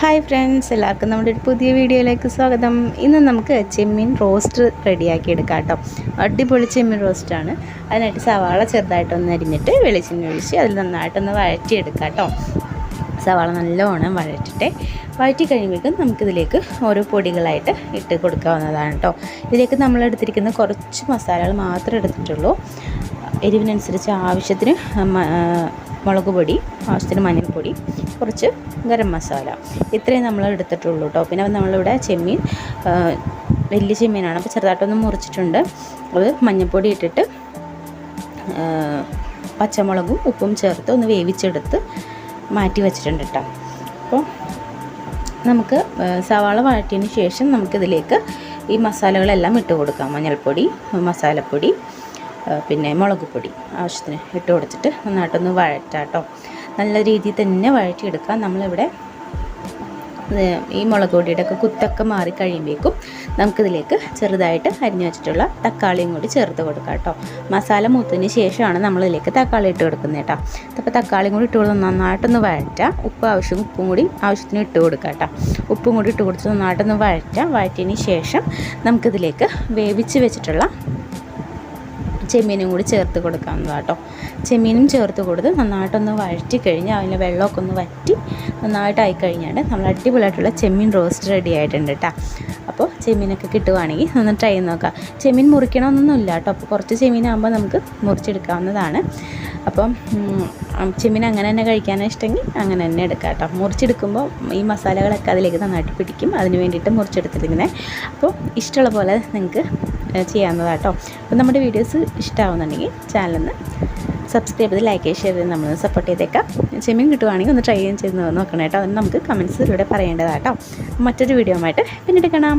Hi friends എല്ലാവർക്കും നമ്മുടെ ഒരു പുതിയ വീഡിയോയിലേക്ക് സ്വാഗതം. ഇന്ന് നമുക്ക് ചെമ്മീൻ റോസ്റ്റ് റെഡിയാക്കി എടുക്കാം കേട്ടോ. അടിപൊളി ചെമ്മീൻ റോസ്റ്റാണ് അതിനായിട്ട് സവാള ചെറുതായിട്ടൊന്ന് അരിഞ്ഞിട്ട് വെളിച്ചെണ്ണ ഒഴിച്ച് അതിൽ നന്നായിട്ടൊന്ന് വഴറ്റിയെടുക്കാം കേട്ടോ. സവാള നല്ലോണം വഴറ്റിട്ടെ വഴറ്റി കഴിയുമ്പോഴേക്കും നമുക്കിതിലേക്ക് ഓരോ പൊടികളായിട്ട് ഇട്ട് കൊടുക്കാവുന്നതാണ് കേട്ടോ. ഇതിലേക്ക് നമ്മൾ എടുത്തിരിക്കുന്ന കുറച്ച് മസാലകൾ മാത്രമേ എടുത്തിട്ടുള്ളൂ. എരിവിനനുസരിച്ച് ആവശ്യത്തിന് മുളക് പൊടി ആവശ്യത്തിന് മഞ്ഞൾപ്പൊടി കുറച്ച് ഗരം മസാല. ഇത്രയും നമ്മൾ എടുത്തിട്ടുള്ളൂ കേട്ടോ പിന്നെ നമ്മളിവിടെ ചെമ്മീൻ വലിയ ചെമ്മീനാണ്. അപ്പോൾ ചെറുതായിട്ടൊന്ന് മുറിച്ചിട്ടുണ്ട്. അത് മഞ്ഞൾപ്പൊടി ഇട്ടിട്ട് പച്ചമുളകും ഉപ്പും ചേർത്ത് ഒന്ന് വേവിച്ചെടുത്ത് മാറ്റി വെച്ചിട്ടുണ്ട് കേട്ടോ അപ്പോൾ നമുക്ക് സവാള വഴറ്റിയതിന് ശേഷം നമുക്കിതിലേക്ക് ഈ മസാലകളെല്ലാം ഇട്ട് കൊടുക്കാം. മഞ്ഞൾപ്പൊടി മസാലപ്പൊടി പിന്നെ മുളക് പൊടി ആവശ്യത്തിന് ഇട്ട് കൊടുത്തിട്ട് നന്നായിട്ടൊന്ന് വഴറ്റാം കേട്ടോ നല്ല രീതിയിൽ തന്നെ വഴറ്റിയെടുക്കുക നമ്മളിവിടെ ഈ മുളക് പൊടിയുടെ ഒക്കെ കുത്തൊക്കെ മാറി കഴിയുമ്പോഴേക്കും നമുക്കിതിലേക്ക് ചെറുതായിട്ട് അരിഞ്ഞു വെച്ചിട്ടുള്ള തക്കാളിയും കൂടി ചേർത്ത് കൊടുക്കാം കേട്ടോ. മസാല മൂത്തതിന് ശേഷമാണ് നമ്മളിതിലേക്ക് തക്കാളി ഇട്ട് കൊടുക്കുന്നത് കേട്ടോ. അപ്പോൾ തക്കാളിയും കൂടി ഇട്ട് കൊടുത്ത് നന്നായിട്ടൊന്ന് വഴറ്റാം. ഉപ്പ് ആവശ്യം ഉപ്പും കൂടി ആവശ്യത്തിന് ഇട്ട് കൊടുക്കാം കേട്ടോ. ഉപ്പും കൂടി ഇട്ട് കൊടുത്ത് നന്നായിട്ടൊന്ന് വഴറ്റാം. വഴറ്റിയതിന് ശേഷം നമുക്കിതിലേക്ക് വേവിച്ച് വെച്ചിട്ടുള്ള ചെമ്മീനും കൂടി ചേർത്ത് കൊടുക്കാവുന്നതാണ് കേട്ടോ. ചെമ്മീനും ചേർത്ത് കൊടുത്ത് നന്നായിട്ടൊന്ന് വഴറ്റി കഴിഞ്ഞ് അതിന് വെള്ളമൊക്കെ ഒന്ന് വറ്റി നന്നായിട്ടായി കഴിഞ്ഞാൽ നമ്മൾ അടിപൊളിയായിട്ടുള്ള ചെമ്മീൻ റോസ്റ്റ് റെഡി ആയിട്ടുണ്ട് കേട്ടോ. അപ്പോൾ ചെമ്മീനൊക്കെ കിട്ടുവാണെങ്കിൽ ഒന്ന് ട്രൈ ചെയ്ത് നോക്കാം. ചെമ്മീൻ മുറിക്കണമെന്നൊന്നുമില്ല കേട്ടോ. അപ്പോൾ കുറച്ച് ചെമ്മീനാകുമ്പോൾ നമുക്ക് മുറിച്ചെടുക്കാവുന്നതാണ്. അപ്പം ചെമ്മീൻ അങ്ങനെ തന്നെ കഴിക്കാനാണ് ഇഷ്ടമെങ്കിൽ അങ്ങനെ തന്നെ എടുക്കാം കേട്ടോ. മുറിച്ചെടുക്കുമ്പോൾ ഈ മസാലകളൊക്കെ അതിലേക്ക് നന്നായിട്ട് പിടിക്കും. അതിന് വേണ്ടിയിട്ട് മുറിച്ചെടുത്തിരിക്കുന്നത് അപ്പോൾ ഇഷ്ടമുള്ള പോലെ നിങ്ങൾക്ക് ചെയ്യാവുന്നതാണ് കേട്ടോ അപ്പോൾ നമ്മുടെ വീഡിയോസ് ഇഷ്ടമാവുന്നുണ്ടെങ്കിൽ ചാനലൊന്ന് സബ്സ്ക്രൈബ് ചെയ്ത് ലൈക്ക് ഷെയർ ചെയ്ത് നമ്മൾ സപ്പോർട്ട് ചെയ്തേക്കാം. ചെമ്മീൻ കിട്ടുവാണെങ്കിൽ ഒന്ന് ട്രൈ ചെയ്ത് നോക്കണം കേട്ടോ. അതിന് നമുക്ക് കമൻസിലൂടെ പറയേണ്ടതാട്ടോ മറ്റൊരു വീഡിയോ ആയിട്ട് പിന്നീട് കാണാം.